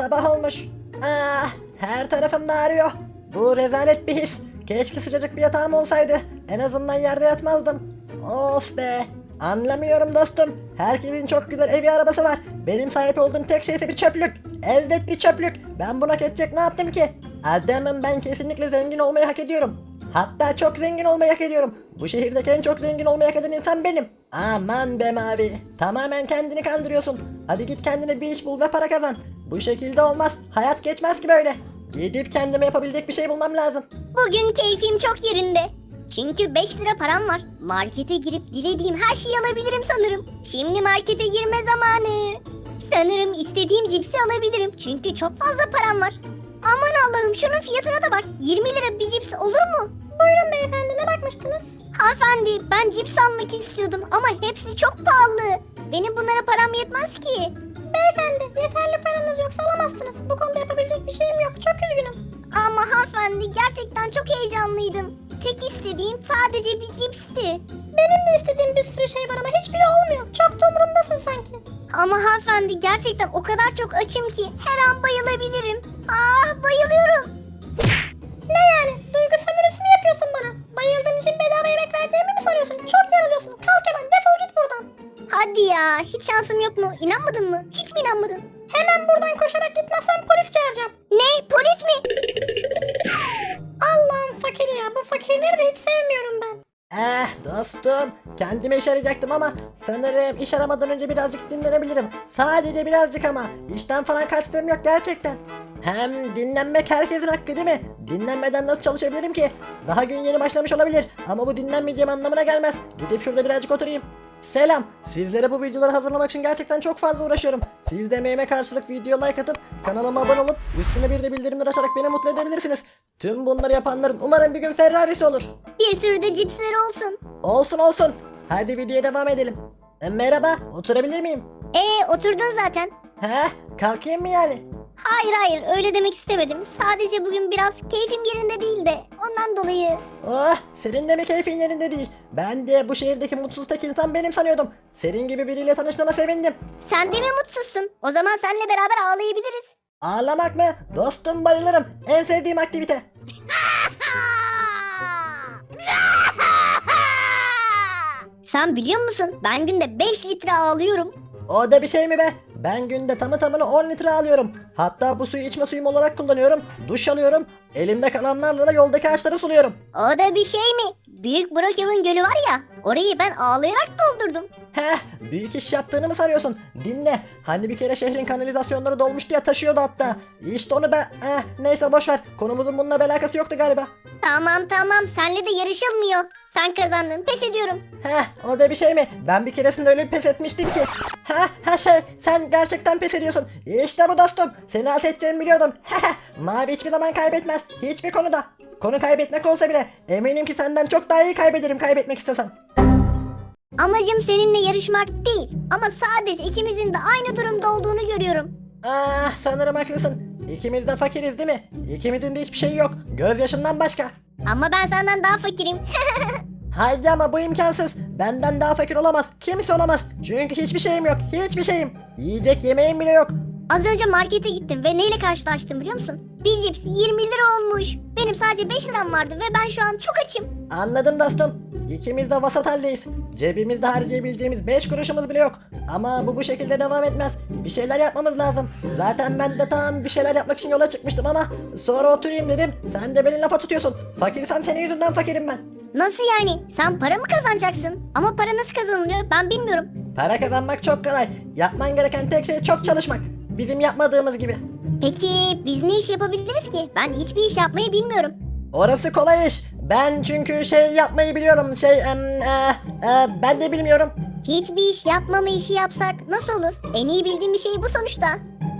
sabah olmuş. Ah, her tarafım ağrıyor. Bu rezalet bir his. Keşke sıcacık bir yatağım olsaydı. En azından yerde yatmazdım. Of be. Anlamıyorum dostum. Herkesin çok güzel evi arabası var. Benim sahip olduğum tek şey ise bir çöplük. Elbet bir çöplük. Ben buna edecek ne yaptım ki? Adamım ben kesinlikle zengin olmayı hak ediyorum. Hatta çok zengin olmayı hak ediyorum. Bu şehirdeki en çok zengin olmayı hak eden insan benim. Aman be mavi. Tamamen kendini kandırıyorsun. Hadi git kendine bir iş bul ve para kazan. Bu şekilde olmaz. Hayat geçmez ki böyle. Gidip kendime yapabilecek bir şey bulmam lazım. Bugün keyfim çok yerinde. Çünkü 5 lira param var. Markete girip dilediğim her şeyi alabilirim sanırım. Şimdi markete girme zamanı. Sanırım istediğim cipsi alabilirim. Çünkü çok fazla param var. Aman Allah'ım şunun fiyatına da bak. 20 lira bir cips olur mu? Buyurun beyefendi ne bakmıştınız? Hanımefendi ben cips almak istiyordum ama hepsi çok pahalı. Benim bunlara param yetmez ki. Beyefendi yeterli paranız yoksa alamazsınız. Bu konuda yapabilecek bir şeyim yok. Çok üzgünüm. Ama hanımefendi gerçekten çok heyecanlıydım. Tek istediğim sadece bir cipsti. Benim de istediğim bir sürü şey var ama hiçbiri olmuyor. Çok da umurumdasın sanki. Ama hanımefendi gerçekten o kadar çok açım ki her an bayılabilirim. Ah bayılıyorum. Ne yani? Duygu sömürüsü mü yapıyorsun bana? Bayıldığın için bedava yemek vereceğimi mi sanıyorsun? Çok yanılıyorsun. Kalk Hadi ya hiç şansım yok mu? İnanmadın mı? Hiç mi inanmadın? Hemen buradan koşarak gitmezsen polis çağıracağım. Ne? Polis mi? Allah'ım fakir ya. Bu fakirleri de hiç sevmiyorum ben. Eh dostum, kendime iş arayacaktım ama sanırım iş aramadan önce birazcık dinlenebilirim. Sadece birazcık ama. İşten falan kaçtığım yok gerçekten. Hem dinlenmek herkesin hakkı değil mi? Dinlenmeden nasıl çalışabilirim ki? Daha gün yeni başlamış olabilir ama bu dinlenmeyeceğim anlamına gelmez. Gidip şurada birazcık oturayım. Selam. Sizlere bu videoları hazırlamak için gerçekten çok fazla uğraşıyorum. Siz de emeğime karşılık video like atıp kanalıma abone olup üstüne bir de bildirimler açarak beni mutlu edebilirsiniz. Tüm bunları yapanların umarım bir gün Ferrari'si olur. Bir sürü de cipsler olsun. Olsun olsun. Hadi videoya devam edelim. E, merhaba, oturabilir miyim? Ee oturdun zaten. He, kalkayım mı yani? Hayır hayır öyle demek istemedim. Sadece bugün biraz keyfim yerinde değil de ondan dolayı. Oh, senin de mi keyfin yerinde değil? Ben de bu şehirdeki mutsuz tek insan benim sanıyordum. Senin gibi biriyle tanıştığıma sevindim. Sen de mi mutsuzsun? O zaman seninle beraber ağlayabiliriz. Ağlamak mı? Dostum bayılırım. En sevdiğim aktivite. Sen biliyor musun? Ben günde 5 litre ağlıyorum. O da bir şey mi be? Ben günde tamı tamına 10 litre alıyorum. Hatta bu suyu içme suyum olarak kullanıyorum. Duş alıyorum. Elimde kalanlarla da yoldaki ağaçları suluyorum. O da bir şey mi? Büyük Brookhaven Gölü var ya. Orayı ben ağlayarak doldurdum. Heh, büyük iş yaptığını mı sanıyorsun? Dinle. Hani bir kere şehrin kanalizasyonları dolmuştu ya taşıyordu hatta. İşte onu ben... Eh, neyse boş ver. Konumuzun bununla bir alakası yoktu galiba. Tamam tamam senle de yarışılmıyor. Sen kazandın pes ediyorum. Heh, o da bir şey mi? Ben bir keresinde öyle bir pes etmiştim ki. Heh, ha şey, sen gerçekten pes ediyorsun. İşte bu dostum. Seni alt edeceğimi biliyordum. Heh, Mavi hiçbir zaman kaybetmez. Hiçbir konuda. Konu kaybetmek olsa bile eminim ki senden çok daha iyi kaybederim kaybetmek istesem. Amacım seninle yarışmak değil. Ama sadece ikimizin de aynı durumda olduğunu görüyorum. Ah sanırım haklısın. İkimiz de fakiriz değil mi? İkimizin de hiçbir şey yok. Gözyaşından başka. Ama ben senden daha fakirim. Haydi ama bu imkansız. Benden daha fakir olamaz. Kimse olamaz. Çünkü hiçbir şeyim yok. Hiçbir şeyim. Yiyecek yemeğim bile yok. Az önce markete gittim ve neyle karşılaştım biliyor musun? Bir cips 20 lira olmuş. Benim sadece 5 liram vardı ve ben şu an çok açım. Anladım dostum. İkimiz de vasat haldeyiz. Cebimizde harcayabileceğimiz 5 kuruşumuz bile yok. Ama bu bu şekilde devam etmez. Bir şeyler yapmamız lazım. Zaten ben de tam bir şeyler yapmak için yola çıkmıştım ama sonra oturayım dedim. Sen de beni lafa tutuyorsun. Fakirsen senin yüzünden fakirim ben. Nasıl yani? Sen para mı kazanacaksın? Ama para nasıl kazanılıyor ben bilmiyorum. Para kazanmak çok kolay. Yapman gereken tek şey çok çalışmak. Bizim yapmadığımız gibi. Peki biz ne iş yapabiliriz ki? Ben hiçbir iş yapmayı bilmiyorum. Orası kolay iş. Ben çünkü şey yapmayı biliyorum. Şey em, e, e, ben de bilmiyorum. Hiçbir iş yapmama işi yapsak nasıl olur? En iyi bildiğim bir şey bu sonuçta.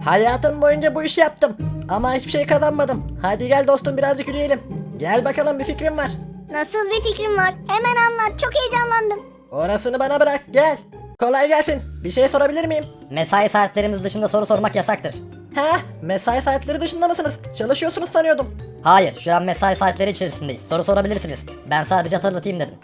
Hayatım boyunca bu işi yaptım. Ama hiçbir şey kazanmadım. Hadi gel dostum birazcık yürüyelim. Gel bakalım bir fikrim var. Nasıl bir fikrim var? Hemen anlat. Çok heyecanlandım. Orasını bana bırak gel. Kolay gelsin. Bir şey sorabilir miyim? Mesai saatlerimiz dışında soru sormak yasaktır. He, mesai saatleri dışında mısınız? Çalışıyorsunuz sanıyordum. Hayır, şu an mesai saatleri içerisindeyiz. Soru sorabilirsiniz. Ben sadece hatırlatayım dedim.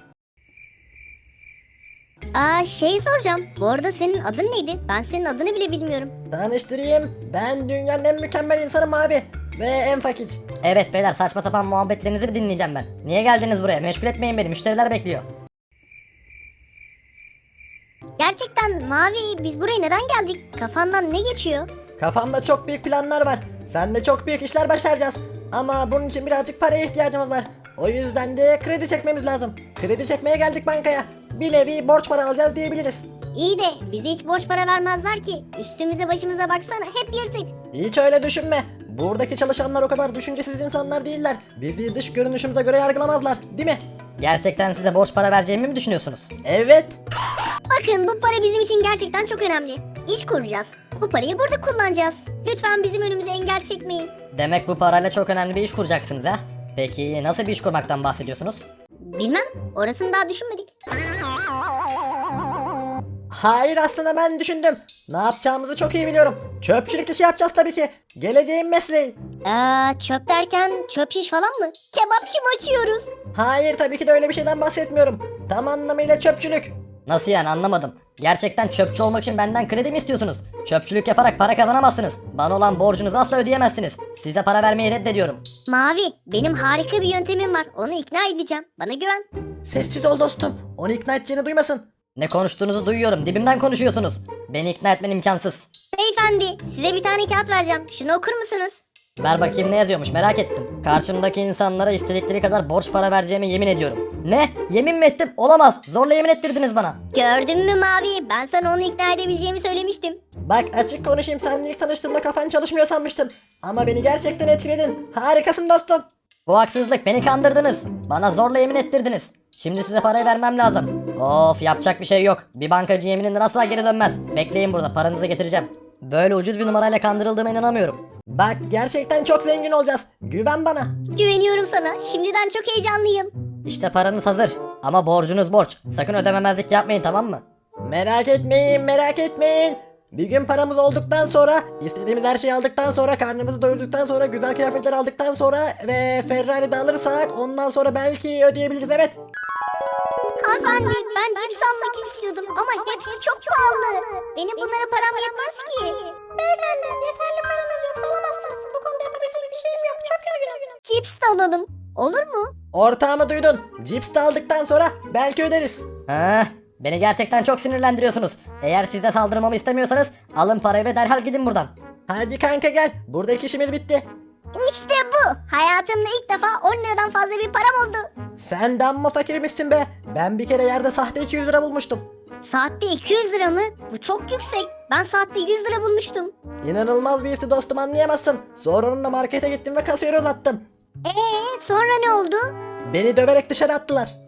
Aa şey soracağım. Bu arada senin adın neydi? Ben senin adını bile bilmiyorum. Tanıştırayım. Ben dünyanın en mükemmel insanım abi. Ve en fakir. Evet beyler saçma sapan muhabbetlerinizi bir dinleyeceğim ben. Niye geldiniz buraya? Meşgul etmeyin beni. Müşteriler bekliyor. Gerçekten Mavi biz buraya neden geldik? Kafandan ne geçiyor? Kafamda çok büyük planlar var. Seninle çok büyük işler başaracağız. Ama bunun için birazcık paraya ihtiyacımız var. O yüzden de kredi çekmemiz lazım. Kredi çekmeye geldik bankaya. Bir nevi borç para alacağız diyebiliriz. İyi de bize hiç borç para vermezler ki. Üstümüze başımıza baksana hep yırtık. Hiç öyle düşünme. Buradaki çalışanlar o kadar düşüncesiz insanlar değiller. Bizi dış görünüşümüze göre yargılamazlar. Değil mi? Gerçekten size borç para vereceğimi mi düşünüyorsunuz? Evet. Bakın bu para bizim için gerçekten çok önemli. İş kuracağız. Bu parayı burada kullanacağız. Lütfen bizim önümüze engel çekmeyin. Demek bu parayla çok önemli bir iş kuracaksınız ha? Peki nasıl bir iş kurmaktan bahsediyorsunuz? Bilmem. Orasını daha düşünmedik. Hayır aslında ben düşündüm. Ne yapacağımızı çok iyi biliyorum. Çöpçülük işi yapacağız tabii ki. Geleceğin mesleği. Aa, çöp derken çöp şiş falan mı? Kebapçı mı açıyoruz? Hayır tabii ki de öyle bir şeyden bahsetmiyorum. Tam anlamıyla çöpçülük. Nasıl yani anlamadım. Gerçekten çöpçü olmak için benden kredi mi istiyorsunuz? Çöpçülük yaparak para kazanamazsınız. Bana olan borcunuzu asla ödeyemezsiniz. Size para vermeyi reddediyorum. Mavi, benim harika bir yöntemim var. Onu ikna edeceğim. Bana güven. Sessiz ol dostum. Onu ikna edeceğini duymasın. Ne konuştuğunuzu duyuyorum. Dibimden konuşuyorsunuz. Beni ikna etmen imkansız. Beyefendi, size bir tane kağıt vereceğim. Şunu okur musunuz? Ver bakayım ne yazıyormuş merak ettim. Karşımdaki insanlara istedikleri kadar borç para vereceğime yemin ediyorum. Ne? Yemin mi ettim? Olamaz. Zorla yemin ettirdiniz bana. Gördün mü Mavi? Ben sana onu ikna edebileceğimi söylemiştim. Bak açık konuşayım seninle ilk tanıştığımda kafan çalışmıyor sanmıştım. Ama beni gerçekten etkiledin. Harikasın dostum. Bu haksızlık beni kandırdınız. Bana zorla yemin ettirdiniz. Şimdi size parayı vermem lazım. Of yapacak bir şey yok. Bir bankacı yemininden asla geri dönmez. Bekleyin burada paranızı getireceğim. Böyle ucuz bir numarayla kandırıldığıma inanamıyorum. Bak gerçekten çok zengin olacağız. Güven bana. Güveniyorum sana. Şimdiden çok heyecanlıyım. İşte paranız hazır. Ama borcunuz borç. Sakın ödememezlik yapmayın tamam mı? Merak etmeyin merak etmeyin. Bir gün paramız olduktan sonra, istediğimiz her şeyi aldıktan sonra, karnımızı doyurduktan sonra, güzel kıyafetler aldıktan sonra ve Ferrari de alırsak ondan sonra belki ödeyebiliriz evet. Hanımefendi, ben cips almak istiyordum ama hepsi çok pahalı. Benim bunlara param yetmez Olur mu? Ortağımı duydun. Cips de aldıktan sonra belki öderiz. Ha, beni gerçekten çok sinirlendiriyorsunuz. Eğer size saldırmamı istemiyorsanız alın parayı ve derhal gidin buradan. Hadi kanka gel. Buradaki işimiz bitti. İşte bu. Hayatımda ilk defa 10 liradan fazla bir param oldu. Sen de amma fakirmişsin be. Ben bir kere yerde sahte 200 lira bulmuştum. Saatte 200 lira mı? Bu çok yüksek. Ben saatte 100 lira bulmuştum. İnanılmaz birisi dostum anlayamazsın. Sonra onunla markete gittim ve kasiyeri uzattım. Ee, sonra ne oldu? Beni döverek dışarı attılar.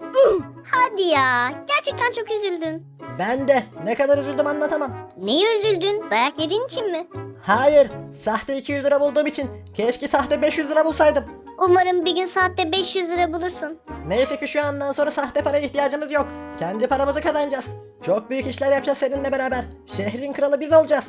Hadi ya. Gerçekten çok üzüldüm. Ben de ne kadar üzüldüm anlatamam. Neye üzüldün? Dayak yediğin için mi? Hayır, sahte 200 lira bulduğum için keşke sahte 500 lira bulsaydım. Umarım bir gün saatte 500 lira bulursun. Neyse ki şu andan sonra sahte paraya ihtiyacımız yok. Kendi paramızı kazanacağız. Çok büyük işler yapacağız seninle beraber. Şehrin kralı biz olacağız.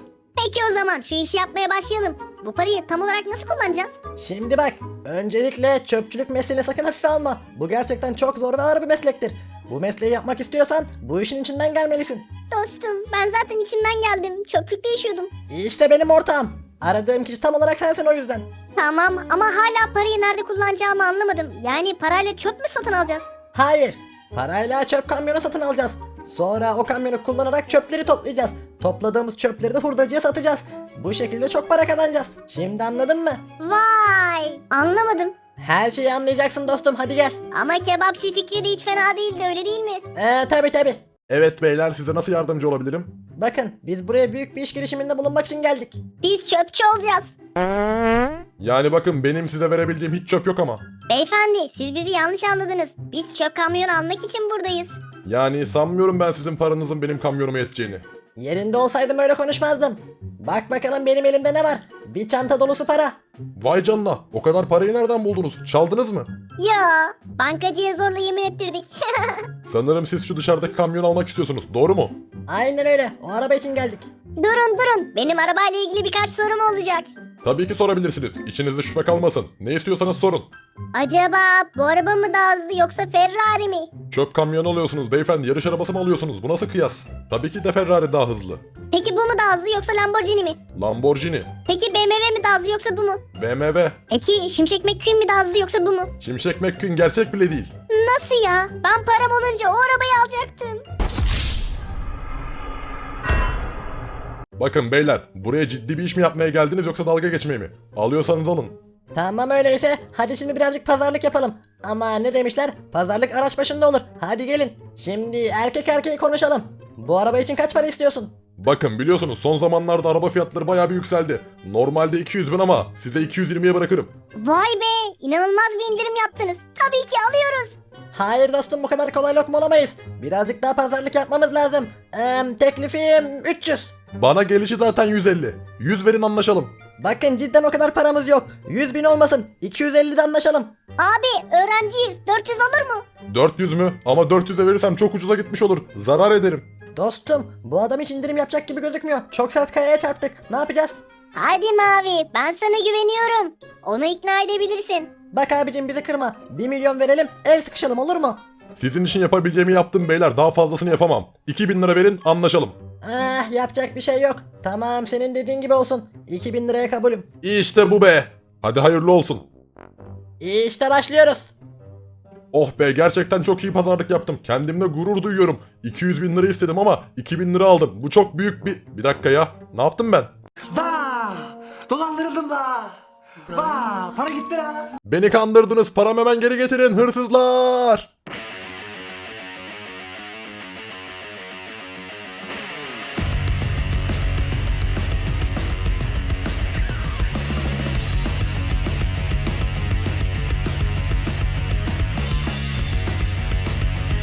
Peki o zaman şu işi yapmaya başlayalım. Bu parayı tam olarak nasıl kullanacağız? Şimdi bak, öncelikle çöpçülük mesleğini sakın hafife alma. Bu gerçekten çok zor ve ağır bir meslektir. Bu mesleği yapmak istiyorsan bu işin içinden gelmelisin. Dostum ben zaten içinden geldim. Çöplükte yaşıyordum. İşte benim ortağım. Aradığım kişi tam olarak sensin o yüzden. Tamam ama hala parayı nerede kullanacağımı anlamadım. Yani parayla çöp mü satın alacağız? Hayır, parayla çöp kamyonu satın alacağız. Sonra o kamyonu kullanarak çöpleri toplayacağız. Topladığımız çöpleri de hurdacıya satacağız. Bu şekilde çok para kazanacağız. Şimdi anladın mı? Vay! Anlamadım. Her şeyi anlayacaksın dostum hadi gel. Ama kebapçı fikri de hiç fena değildi öyle değil mi? Ee tabi tabi. Evet beyler size nasıl yardımcı olabilirim? Bakın biz buraya büyük bir iş girişiminde bulunmak için geldik. Biz çöpçü olacağız. Yani bakın benim size verebileceğim hiç çöp yok ama. Beyefendi siz bizi yanlış anladınız. Biz çöp kamyonu almak için buradayız. Yani sanmıyorum ben sizin paranızın benim kamyonuma yeteceğini. Yerinde olsaydım öyle konuşmazdım. Bak bakalım benim elimde ne var? Bir çanta dolusu para. Vay canına o kadar parayı nereden buldunuz? Çaldınız mı? Ya bankacıya zorla yemin ettirdik. Sanırım siz şu dışarıdaki kamyonu almak istiyorsunuz doğru mu? Aynen öyle. O araba için geldik. durun durun benim arabayla ilgili birkaç sorum olacak. Tabii ki sorabilirsiniz. İçinizde şüphe kalmasın. Ne istiyorsanız sorun. Acaba bu araba mı daha hızlı yoksa Ferrari mi? Çöp kamyonu alıyorsunuz beyefendi. Yarış arabası mı alıyorsunuz? Bu nasıl kıyas? Tabii ki de Ferrari daha hızlı. Peki bu mu daha hızlı yoksa Lamborghini mi? Lamborghini, Peki BMW mi daha hızlı yoksa bu mu? BMW, Peki Şimşek McQueen mi daha hızlı yoksa bu mu? Şimşek McQueen gerçek bile değil. Nasıl ya? Ben param olunca o arabayı alacaktım. Bakın beyler, buraya ciddi bir iş mi yapmaya geldiniz yoksa dalga geçmeye mi? Alıyorsanız alın. Tamam öyleyse hadi şimdi birazcık pazarlık yapalım. Ama ne demişler? Pazarlık araç başında olur. Hadi gelin. Şimdi erkek erkeğe konuşalım. Bu araba için kaç para istiyorsun? Bakın biliyorsunuz son zamanlarda araba fiyatları bayağı bir yükseldi. Normalde 200 bin ama size 220'ye bırakırım. Vay be! İnanılmaz bir indirim yaptınız. Tabii ki alıyoruz. Hayır dostum bu kadar kolay lokma olamayız. Birazcık daha pazarlık yapmamız lazım. Eee teklifim 300. Bana gelişi zaten 150. 100 verin anlaşalım. Bakın cidden o kadar paramız yok. 100 bin olmasın. 250'de anlaşalım. Abi öğrenciyiz. 400 olur mu? 400 mü? Ama 400'e verirsem çok ucuza gitmiş olur. Zarar ederim. Dostum bu adam hiç indirim yapacak gibi gözükmüyor. Çok sert kayaya çarptık. Ne yapacağız? Hadi Mavi ben sana güveniyorum. Onu ikna edebilirsin. Bak abicim bizi kırma. 1 milyon verelim el sıkışalım olur mu? Sizin için yapabileceğimi yaptım beyler. Daha fazlasını yapamam. 2000 lira verin anlaşalım. Ah yapacak bir şey yok. Tamam senin dediğin gibi olsun. 2000 liraya kabulüm. İşte bu be. Hadi hayırlı olsun. İşte başlıyoruz. Oh be gerçekten çok iyi pazarlık yaptım. Kendimle gurur duyuyorum. 200 bin lira istedim ama 2000 lira aldım. Bu çok büyük bir... Bir dakika ya. Ne yaptım ben? Vaa! Dolandırıldım da. Vaa! Para gitti la. Beni kandırdınız. Paramı hemen geri getirin hırsızlar.